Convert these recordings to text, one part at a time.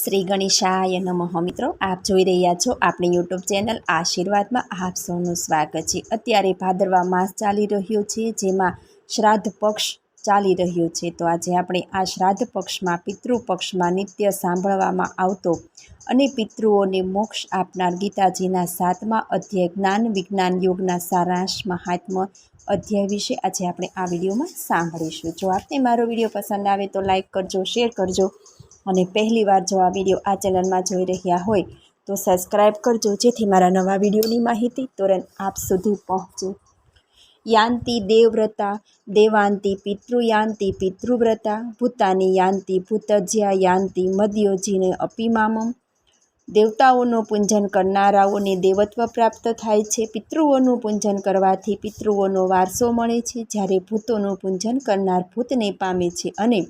શ્રી ગણેશાય નમઃ મિત્રો, આપ જોઈ રહ્યા છો આપણી યુટ્યુબ ચેનલ આશીર્વાદમાં આપ સૌનું સ્વાગત છે. અત્યારે ભાદરવા માસ ચાલી રહ્યો છે, જેમાં શ્રાદ્ધ પક્ષ ચાલી રહ્યો છે. તો આજે આપણે આ શ્રાદ્ધ પક્ષમાં, પિતૃ પક્ષમાં નિત્ય સાંભળવામાં આવતો અને પિતૃઓને મોક્ષ આપનાર ગીતાજીના સાતમા અધ્યાય જ્ઞાન વિજ્ઞાન યોગના સારાંશ મહાત્મા અધ્યાય વિશે આજે આપણે આ વિડીયોમાં સાંભળીશું. જો આપને મારો વીડિયો પસંદ આવે તો લાઇક કરજો, શેર કરજો અને પહેલીવાર જો આ વીડિયો આ ચેનલમાં જોઈ રહ્યા હોય, તો સબસ્ક્રાઈબ કરજો. જેથી મારા નવા વિડીયોની માહિતી તુરંત આપ સુધી પહોંચે. યાંતિ દેવવ્રતા, દેવાંતિ પિતૃયાંતિ પિતૃવ્રતા, ભૂતાની યાંતિ ભૂતજ્યા યાંતિ મદયોજીને અપિમામમ દેવતાઓનું પૂજન કરનારાઓને દેવત્વ પ્રાપ્ત થાય છે. પિતૃઓનું પૂજન કરવાથી પિતૃઓનો વારસો મળે છે. જ્યારે ભૂતોનું પૂજન કરનાર ભૂતને પામે છે અને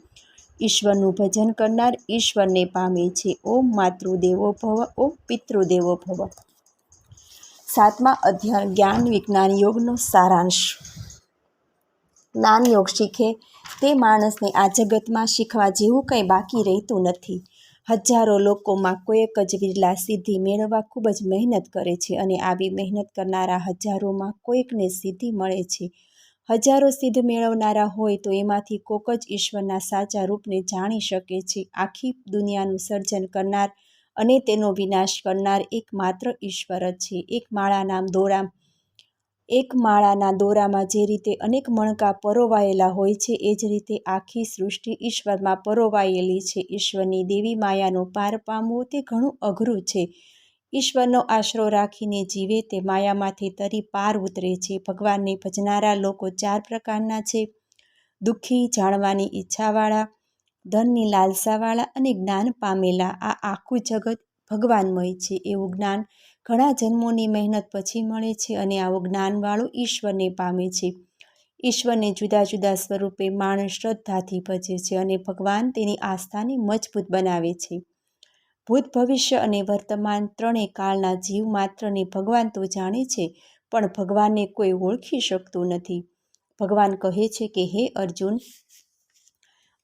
ઈશ્વરનું ભજન કરનાર ઈશ્વરને પામે છે. ઓમ માતૃદેવો ભવ ઓમ પિતૃદેવો ભવ. સાતમા અધ્યાય, જ્ઞાન વિજ્ઞાન યોગનો સારાંશ. જ્ઞાન યોગ શીખે તે માણસને આ જગતમાં શીખવા જેવું કંઈ બાકી રહેતું નથી. હજારો લોકોમાં કોઈક જ વિરલા સિદ્ધિ મેળવવા ખૂબ જ મહેનત કરે છે અને આવી મહેનત કરનારા હજારોમાં કોઈકને સિદ્ધિ મળે છે. હજારો સિદ્ધ મેળવનારા હોય તો એમાંથી કોક જ ઈશ્વરના સાચા રૂપને જાણી શકે છે. આખી દુનિયાનું સર્જન કરનાર અને તેનો વિનાશ કરનાર એકમાત્ર ઈશ્વર જ છે. એક માળાના દોરા એક માળાના દોરામાં જે રીતે અનેક મણકા પરોવાયેલા હોય છે, એ જ રીતે આખી સૃષ્ટિ ઈશ્વરમાં પરોવાયેલી છે. ઈશ્વરની દેવી માયાનો પાર પામવો તે ઘણું અઘરું છે. ઈશ્વરનો આશરો રાખીને જીવે તે માયામાંથી તરી પાર ઉતરે છે. ભગવાનને ભજનારા લોકો ચાર પ્રકારના છે. દુઃખી, જાણવાની ઈચ્છાવાળા, ધનની લાલસાવાળા અને જ્ઞાન પામેલા. આ આખું જગત ભગવાનમય છે. એવું જ્ઞાન ઘણા જન્મોની મહેનત પછી મળે છે અને આવો જ્ઞાનવાળો ઈશ્વરને પામે છે. ઈશ્વરને જુદા જુદા સ્વરૂપે માણસ શ્રદ્ધાથી ભજે છે અને ભગવાન તેની આસ્થાને મજબૂત બનાવે છે. ભૂત ભવિષ્ય અને વર્તમાન ત્રણેય કાળના જીવ માત્રને ભગવાન તો જાણે છે, પણ ભગવાનને કોઈ ઓળખી શકતું નથી. ભગવાન કહે છે કે, હે અર્જુન,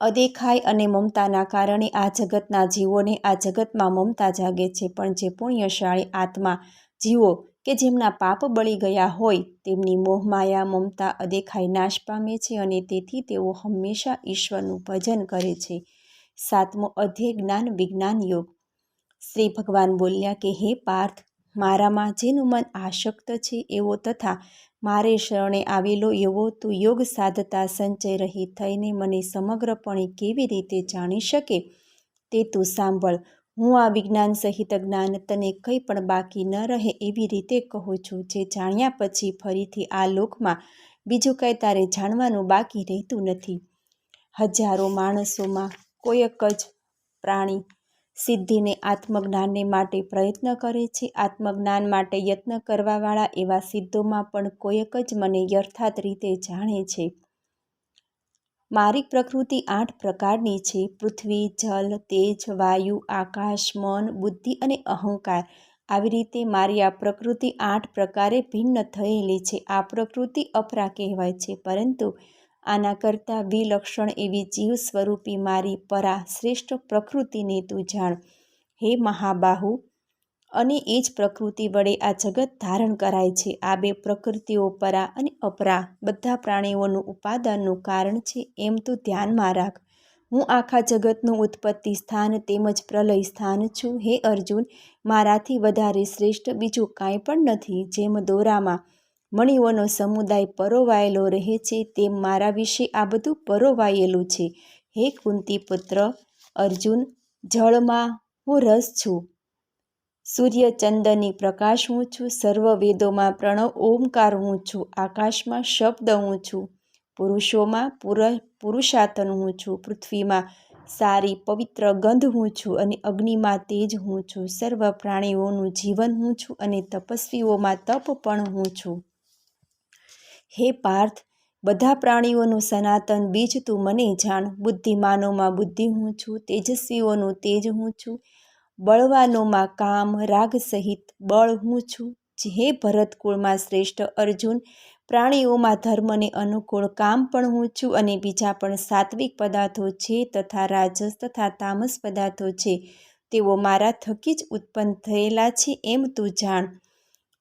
અદેખાય અને મમતાના કારણે આ જગતના જીવોને આ જગતમાં મમતા જાગે છે, પણ જે પુણ્યશાળી આત્મા જીવો કે જેમના પાપ બળી ગયા હોય, તેમની મોહમાયા મમતા, અદેખાય નાશ પામે છે અને તેથી તેઓ હંમેશા ઈશ્વરનું ભજન કરે છે. સાતમો અધ્યય, જ્ઞાન વિજ્ઞાન યોગ. શ્રી ભગવાન બોલ્યા કે, હે પાર્થ, મારામાં જેનું મન આશક્ત છે એવો તથા મારે શરણે આવેલો એવો તું યોગ સાધતા સંચય રહી થઈને મને સમગ્રપણે કેવી રીતે જાણી શકે? તે તું સાંભળ. હું આ વિજ્ઞાન સહિત જ્ઞાન તને કંઈ પણ બાકી ન રહે એવી રીતે કહું છું, જે જાણ્યા પછી ફરીથી આ લોકમાં બીજું કંઈ તારે જાણવાનું બાકી રહેતું નથી. હજારો માણસોમાં કોઈક જ પ્રાણી સિદ્ધિને આત્મજ્ઞાનને માટે પ્રયત્ન કરે છે. આત્મજ્ઞાન માટે યત્ન કરવાવાળા એવા સિદ્ધોમાં પણ કોઈક જ મને યર્થાત રીતે જાણે છે. મારી પ્રકૃતિ આઠ પ્રકારની છે. પૃથ્વી, જલ, તેજ, વાયુ, આકાશ, મન, બુદ્ધિ અને અહંકાર. આવી રીતે મારી આ પ્રકૃતિ આઠ પ્રકારે ભિન્ન થયેલી છે. આ પ્રકૃતિ અપરા કહેવાય છે. પરંતુ આના કરતાં વિલક્ષણ એવી જીવ સ્વરૂપી મારી પરા શ્રેષ્ઠ પ્રકૃતિને તું જાણ. હે મહાબાહુ, અને એ જ પ્રકૃતિ વડે આ જગત ધારણ કરાય છે. આ બે પ્રકૃતિઓ પરા અને અપરા બધા પ્રાણીઓનું ઉપાદાનનું કારણ છે એમ તું ધ્યાનમાં રાખ. હું આખા જગતનું ઉત્પત્તિ સ્થાન તેમજ પ્રલય સ્થાન છું. હે અર્જુન, મારાથી વધારે શ્રેષ્ઠ બીજું કાંઈ પણ નથી. જેમ દોરામાં મણીઓનો સમુદાય પરોવાયેલો રહે છે તેમ મારા વિશે આ બધું પરોવાયેલું છે. હે કુંતી પુત્ર અર્જુન, જળમાં હું રસ છું. સૂર્ય ચંદ્રની પ્રકાશ હું છું સર્વ વેદોમાં પ્રણવ ઓમકાર હું છું, આકાશમાં શબ્દ હું છું, પુરુષોમાં પુર પુરુષાતન હું છું, પૃથ્વીમાં સારી પવિત્ર ગંધ હું છું અને અગ્નિમાં તેજ હું છું. સર્વ પ્રાણીઓનું જીવન હું છું અને તપસ્વીઓમાં તપ પણ હું છું. હે પાર્થ, બધા પ્રાણીઓનું સનાતન બીજ તું મને જાણ. બુદ્ધિમાનોમાં બુદ્ધિ હું છું, તેજસ્વીઓનું તેજ હું છું. બળવાનોમાં કામ, રાગ સહિત બળ હું છું. હે ભરતકુળમાં શ્રેષ્ઠ અર્જુન, પ્રાણીઓમાં ધર્મને અનુકૂળ કામ પણ હું છું અને બીજા પણ સાત્વિક પદાર્થો છે તથા રાજસ તથા તામસ પદાર્થો છે. તેઓ મારા થકી જ ઉત્પન્ન થયેલા છે એમ તું જાણ.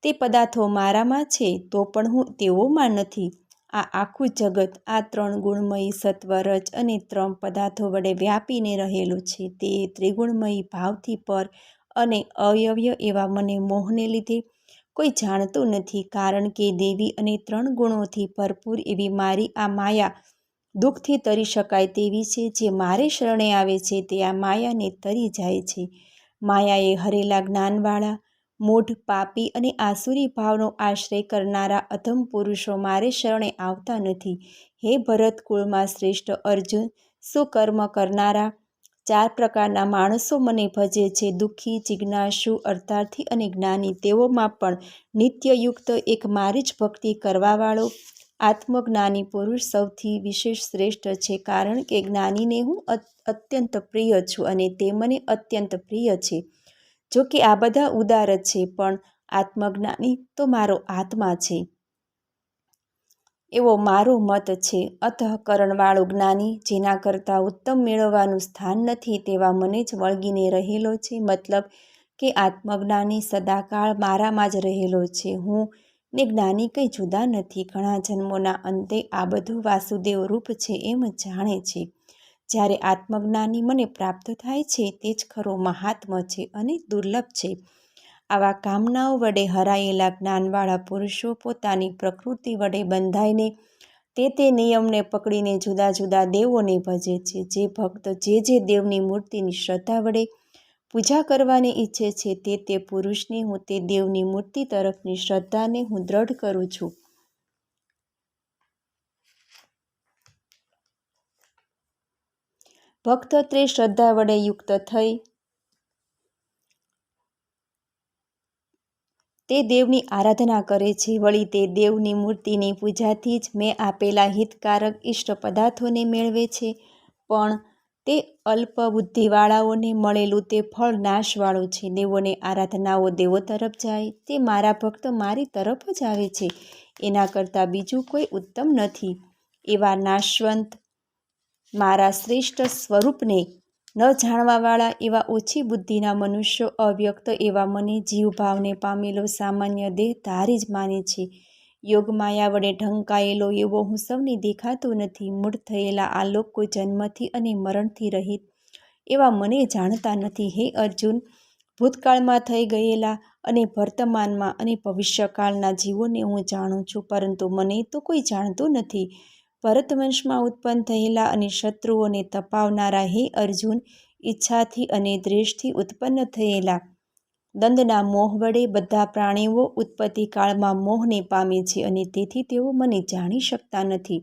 તે પદાર્થો મારામાં છે, તો પણ હું તેઓમાં નથી. આ આખું જગત, આ ત્રણ ગુણમયી સત્વ, રજ અને ત્રણ પદાર્થો વડે વ્યાપીને રહેલું છે, તે ત્રિગુણમયી ભાવથી પર અને અવયવ્ય એવા મને મોહને લીધે કોઈ જાણતું નથી, કારણ કે દેવી અને ત્રણ ગુણોથી ભરપૂર એવી મારી આ માયા દુઃખથી તરી શકાય તેવી છે, જે મારે શરણે આવે છે, તે આ માયાને તરી જાય છે. માયાએ હરેલા જ્ઞાનવાળા મૂઢ, પાપી અને આસુરી ભાવનો આશ્રય કરનારા અધમ પુરુષો મારે શરણે આવતા નથી. હે ભરત કુળમાં શ્રેષ્ઠ અર્જુન સુકર્મ કરનારા? ચાર પ્રકારના માણસો મને ભજે છે, દુઃખી, જિજ્ઞાસુ, અર્થાર્થી અને જ્ઞાની. તેઓમાં પણ નિત્યયુક્ત એક મારી જ ભક્તિ કરવાવાળો આત્મજ્ઞાની પુરુષ સૌથી વિશેષ શ્રેષ્ઠ છે, કારણ કે જ્ઞાનીને હું અત્યંત પ્રિય છું અને તે મને અત્યંત પ્રિય છે. જો કે આ બધા ઉદાર છે, પણ આત્મજ્ઞાની તો મારો આત્મા છે. એવો મારો મત છે. અતઃકરણવાળો જ્ઞાની જેના કરતાં ઉત્તમ મેળવવાનું સ્થાન નથી તેવા મને જ વળગીને રહેલો છે. મતલબ કે આત્મજ્ઞાની સદાકાળ મારામાં જ રહેલો છે. હું ને જ્ઞાની કંઈ જુદા નથી. ઘણા જન્મોના અંતે આ બધું વાસુદેવ રૂપ છે એમ જાણે છે. જ્યારે આત્મજ્ઞાની મને પ્રાપ્ત થાય છે, તે જ ખરો મહાત્મ છે અને દુર્લભ છે. આવા કામનાઓ વડે હરાયેલા જ્ઞાનવાળા પુરુષો પોતાની પ્રકૃતિ વડે બંધાઈને તે તે નિયમને પકડીને જુદા જુદા દેવોને ભજે છે. જે ભક્ત જે જે દેવની મૂર્તિની શ્રદ્ધા વડે પૂજા કરવાની ઈચ્છે છે, તે તે પુરુષની હું તે દેવની મૂર્તિ તરફની શ્રદ્ધાને હું દ્રઢ કરું છું. ભક્ત ત્રે શ્રદ્ધા વડે યુક્ત થઈ. તે દેવની આરાધના કરે છે. વળી તે દેવની મૂર્તિની પૂજાથી જ મેં આપેલા હિતકારક ઇષ્ટ પદાર્થોને મેળવે છે. પણ તે અલ્પ બુદ્ધિવાળાઓને મળેલું તે ફળ નાશવાળું છે. દેવોને આરાધનાઓ દેવો તરફ જાય. તે મારા ભક્ત મારી તરફ જ આવે છે. એના કરતાં બીજું કોઈ ઉત્તમ નથી. એવા નાશવંત મારા શ્રેષ્ઠ સ્વરૂપને ન જાણવાવાળા એવા ઓછી બુદ્ધિના મનુષ્યો અવ્યક્ત એવા મને જીવભાવને પામેલો સામાન્ય દેહ ધારી જ માને છે. યોગમાયા વડે ઢંકાયેલો એવો હું સૌને દેખાતો નથી. મૂળ થયેલા આ લોકો જન્મથી અને મરણથી રહિત એવા મને જાણતા નથી. હે અર્જુન, ભૂતકાળમાં થઈ ગયેલા અને વર્તમાનમાં અને ભવિષ્યકાળના જીવોને હું જાણું છું, પરંતુ મને તો કોઈ જાણતું નથી. ભરતવંશમાં ઉત્પન્ન થયેલા અને શત્રુઓને તપાવનારા હે અર્જુન, ઈચ્છાથી અને દ્રેષથી ઉત્પન્ન થયેલા. દંડના મોહ વડે બધા પ્રાણીઓ ઉત્પત્તિ કાળમાં મોહને પામે છે અને તેથી તેઓ મને જાણી શકતા નથી.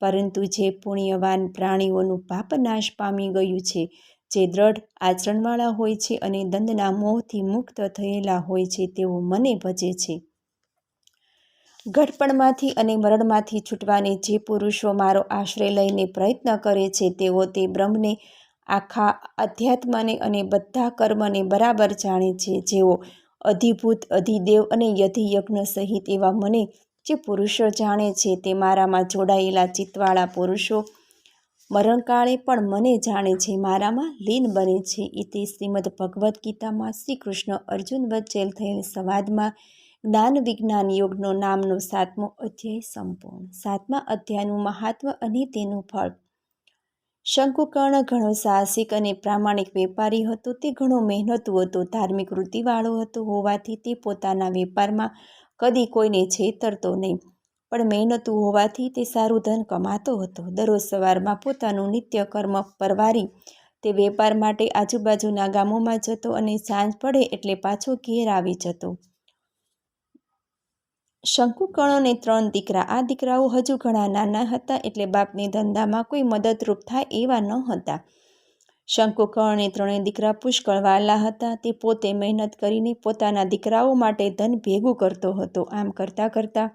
પરંતુ જે પુણ્યવાન પ્રાણીઓનું પાપ નાશ પામી ગયું છે, જે દ્રઢ આચરણવાળા હોય છે અને દંડના મોહથી મુક્ત થયેલા હોય છે, તેઓ મને ભજે છે. ઘડપણમાંથી અને મરણમાંથી છૂટવાને જે પુરુષો મારો આશ્રય લઈને પ્રયત્ન કરે છે, તેઓ તે બ્રહ્મને આખા અધ્યાત્મને અને બધા કર્મને બરાબર જાણે છે. જેઓ અધિભૂત, અધિદેવ અને યધિયજ્ઞ સહિત એવા મને જે પુરુષો જાણે છે, તે મારામાં જોડાયેલા ચિત્તવાળા પુરુષો મરણકાળે પણ મને જાણે છે, મારામાં લીન બને છે. એ તે શ્રીમદ ભગવદ્ ગીતામાં શ્રી કૃષ્ણ અર્જુન વચ્ચે થયેલ સંવાદમાં જ્ઞાન વિજ્ઞાન યોગનો નામનો સાતમો અધ્યાય સંપૂર્ણ. સાતમા અધ્યાયનું મહાત્મ અને તેનું ફળ. શંકુકર્ણ ઘણો સાહસિક અને પ્રામાણિક વેપારી હતો. તે ઘણો મહેનતુ હતો, ધાર્મિક વૃત્તિવાળો હતો. હોવાથી તે પોતાના વેપારમાં કદી કોઈને છેતરતો નહીં. પણ મહેનતુ હોવાથી તે સારું ધન કમાતો હતો. દરરોજ સવારમાં પોતાનું નિત્ય કર્મ પરવારી તે વેપાર માટે આજુબાજુના ગામોમાં જતો અને સાંજ પડે એટલે પાછો ઘેર આવી જતો. શંકુકર્ણને ત્રણ દીકરા, આ દીકરાઓ હજુ ઘણા નાના હતા એટલે બાપને ધંધામાં કોઈ મદદરૂપ થાય એવા ન હતા શંકુકર્ણને ત્રણેય દીકરા પુષ્કળ વાલા હતા. તે પોતે મહેનત કરીને પોતાના દીકરાઓ માટે ધન ભેગું કરતો હતો. આમ કરતાં કરતાં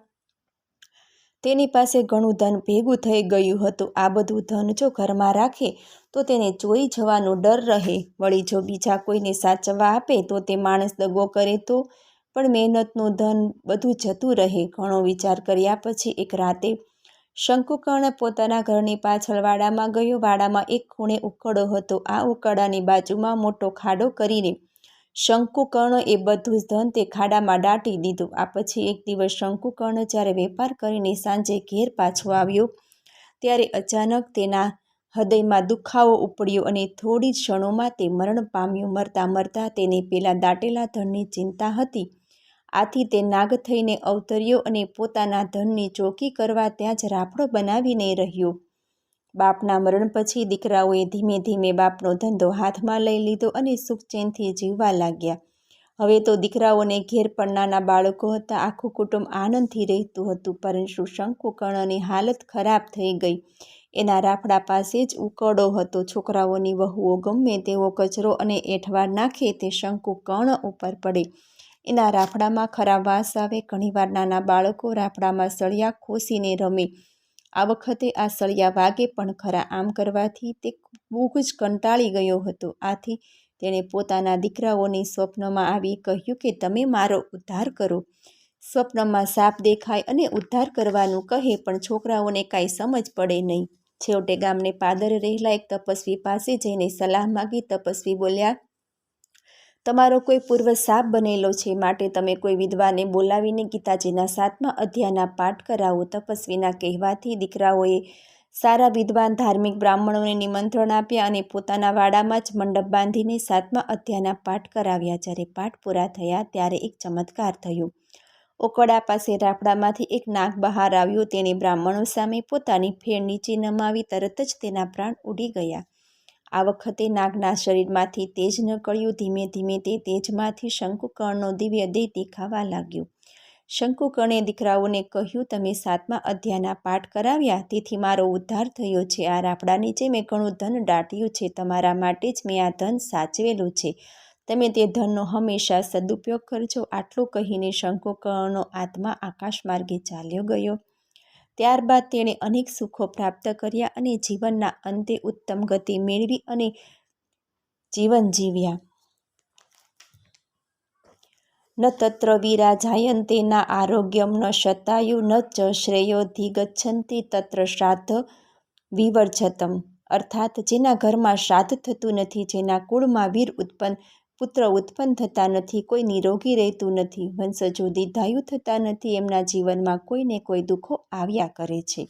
તેની પાસે ઘણું ધન ભેગું થઈ ગયું હતું. આ બધું ધન જો ઘરમાં રાખે તો તેને ચોરી જવાનો ડર રહે. વળી જો બીજા કોઈને સાચવવા આપે તો તે માણસ દગો કરે તો પણ મહેનતનું ધન બધું જતું રહે, ઘણો વિચાર કર્યા પછી એક રાતે શંકુકર્ણ પોતાના ઘરની પાછળ વાડામાં ગયો. વાડામાં એક ખૂણે ઉકળો હતો. આ ઉકરડાની બાજુમાં મોટો ખાડો કરીને શંકુકર્ણ એ બધું જ ધન તે ખાડામાં દાટી દીધું. આ પછી એક દિવસ શંકુકર્ણ જ્યારે વેપાર કરીને સાંજે ઘેર પાછો આવ્યો, ત્યારે અચાનક તેના હૃદયમાં દુખાવો ઉપડ્યો અને થોડી ક્ષણોમાં તે મરણ પામ્યું. મરતા મરતા તેને પેલા દાટેલા ધનની ચિંતા હતી. આથી તે નાગ થઈને અવતર્યો અને પોતાના ધનની ચોકી કરવા ત્યાં જ રાફડો બનાવીને રહ્યો. બાપના મરણ પછી દીકરાઓએ ધીમે ધીમે બાપનો ધંધો હાથમાં લઈ લીધો અને સુખચેનથી જીવવા લાગ્યા. હવે તો દીકરાઓને ઘેર પણ નાના બાળકો હતા, આખું કુટુંબ આનંદથી રહેતું હતું, પરંતુ શંકુકર્ણની હાલત ખરાબ થઈ ગઈ. એના રાફડા પાસે જ ઉકળો હતો. છોકરાઓની વહુઓ ગમે તેવો કચરો અને એઠવાડ નાખે તે શંકુકર્ણ ઉપર પડે. એના રાફડામાં ખરા વાસ આવે. ઘણીવાર નાના બાળકો રાફડામાં સળિયા ખોસીને રમે. આ વખતે આ સળિયા વાગે પણ ખરા આમ કરવાથી તે બહુ જ કંટાળી ગયો હતો. આથી તેણે પોતાના દીકરાઓની સ્વપ્નમાં આવી કહ્યું કે, તમે મારો ઉદ્ધાર કરો. સ્વપ્નમાં સાપ દેખાય અને ઉદ્ધાર કરવાનું કહે, પણ છોકરાઓને કાંઈ સમજ પડે નહીં. છેવટે ગામને પાદર રહેલા એક તપસ્વી પાસે જઈને સલાહ માગી. તપસ્વી બોલ્યા તમારો કોઈ પૂર્વ સાપ બનેલો છે માટે તમે કોઈ વિદ્વાને બોલાવીને ગીતાજીના સાતમા અધ્યાયના પાઠ કરાવો. તપસ્વીના કહેવાથી દીકરાઓએ સારા વિદ્વાન ધાર્મિક બ્રાહ્મણોને નિમંત્રણ આપ્યા અને પોતાના વાડામાં જ મંડપ બાંધીને સાતમા અધ્યાયના પાઠ કરાવ્યા. જ્યારે પાઠ પૂરા થયા ત્યારે એક ચમત્કાર થયો. ઓકડા પાસે રાફડામાંથી એક નાગ બહાર આવ્યો. તેણે બ્રાહ્મણો સામે પોતાની ફેર નીચે નમાવી તરત જ તેના પ્રાણ ઉડી ગયા. આ વખતે નાગના શરીરમાંથી તેજ નીકળ્યું. ધીમે ધીમે તે તેજમાંથી શંકુકર્ણનો દિવ્ય દેહ દેખાવા લાગ્યો. શંકુકર્ણે દીકરાઓને કહ્યું, તમે સાતમા અધ્યાયના પાઠ કરાવ્યા, તેથી મારો ઉદ્ધાર થયો છે. આ રાપડા નીચે મેં ઘણું ધન દાટ્યું છે. તમારા માટે જ મેં આ ધન સાચવેલું છે. તમે તે ધનનો હંમેશા સદુપયોગ કરજો. આટલું કહીને શંકુકર્ણનો આત્મા આકાશ માર્ગે ચાલ્યો ગયો. ત્યારબાદ તેણે અનેક સુખો પ્રાપ્ત કર્યા અને જીવનના અંતે ઉત્તમ ગતિ મેળવી અને જીવન જીવ્યા. ન તત્ર વીરા જાયંતે ના આરોગ્યમ, ન શતાયુ, ન ચ શ્રેયો શ્રેયોધિગચ્છન્તિ તત્ર શ્રાદ્ધ વિવર્જતમ. અર્થાત, જેના ઘરમાં શ્રાદ્ધ થતું નથી, જેના કુળમાં વીર ઉત્પન્ન પુત્ર ઉત્પન્ન થતા નથી કોઈ નિરોગી રહેતું નથી વંશજો દીર્ઘાયુ થતા નથી, એમના જીવનમાં કોઈને કોઈ દુઃખો આવ્યા કરે છે.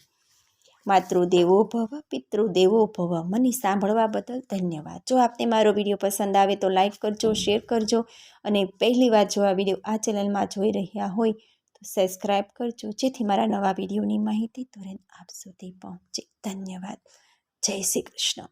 માતૃદેવો ભવ, પિતૃદેવો ભવ, મને સાંભળવા બદલ ધન્યવાદ. જો આપને મારો વીડિયો પસંદ આવે તો લાઇક કરજો, શેર કરજો અને પહેલી વાર જો આ વીડિયો આ ચેનલમાં જોઈ રહ્યા હોય તો સબસ્ક્રાઈબ કરજો. જેથી મારા નવા વિડીયોની માહિતી તુરંત આપ સુધી પહોંચે. ધન્યવાદ. જય શ્રી કૃષ્ણ.